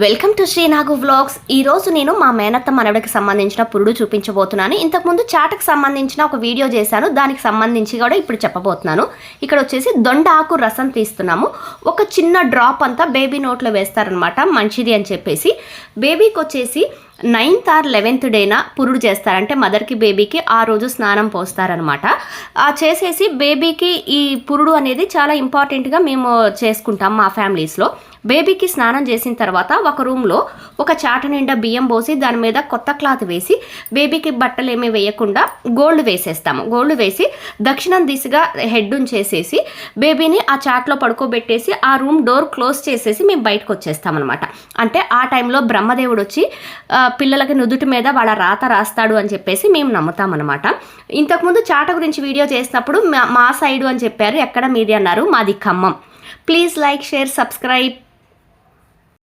Welcome to శ్రీనాగు vlogs ఈ రోజు నేను మా మేనత్త మనవడికి సంబంధించిన పురుడు చూపించబోతున్నాను. ఇంతకుముందు చాటకు సంబంధించిన ఒక వీడియో చేశాను. దానికి సంబంధించి కూడా ఇప్పుడు చెప్పబోతున్నాను. ఇక్కడ వచ్చేసి దొండ ఆకు రసం తీస్తున్నాము. ఒక చిన్న డ్రాప్ అంతా బేబీ నోట్లో వేస్తారనమాట మంచిది అని చెప్పేసి. బేబీకి వచ్చేసి నైన్త్ ఆర్ లెవెన్త్ డేన పురుడు చేస్తారంటే మదర్కి బేబీకి ఆ రోజు స్నానం పోస్తారనమాట ఆ చేసేసి బేబీకి ఈ పురుడు అనేది చాలా ఇంపార్టెంట్గా మేము చేసుకుంటాం మా ఫ్యామిలీస్లో బేబీకి స్నానం చేసిన తర్వాత ఒక రూమ్లో ఒక చాట నిండా బియ్యం పోసి దాని మీద కొత్త క్లాత్ వేసి బేబీకి బట్టలు ఏమీ వేయకుండా గోల్డ్ వేసేస్తాము. గోల్డ్ వేసి దక్షిణం దిశగా హెడ్ ఉంచేసేసి బేబీని ఆ చాట్లో పడుకోబెట్టేసి ఆ రూమ్ డోర్ క్లోజ్ చేసేసి మేము బయటకు వచ్చేస్తామన్నమాట. అంటే ఆ టైంలో బ్రహ్మదేవుడు వచ్చి పిల్లలకి నుదుటి మీద వాళ్ళ రాత రాస్తాడు అని చెప్పేసి మేము నమ్ముతామన్నమాట. ఇంతకుముందు చాట గురించి వీడియో చేసినప్పుడు మా- మా సైడు అని చెప్పారు ఎక్కడ మీది? అన్నారు మాది Khammam. Please like share subscribe.